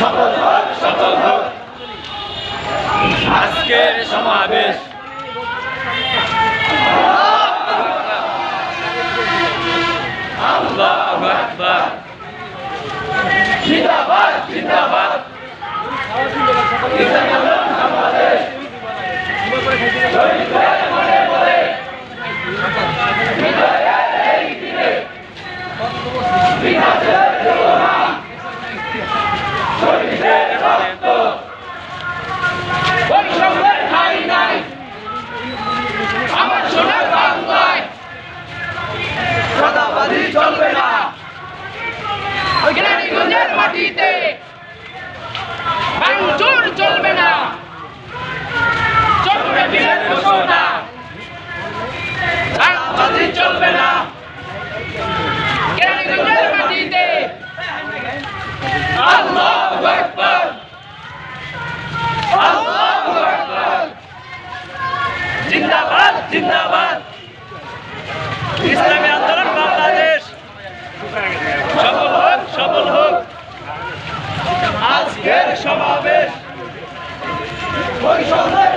সফল হোক সফল হোক আজকের সমাবেশ। আল্লাহু আকবার। জিন্দাবাদ জিন্দাবাদ। চলবে না। জিন্দাবাদ জিন্দাবাদ। ইসলামী আন্দোলন বাংলাদেশ। সফল হোক সফল হোক। আজকের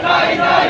নাই নাই।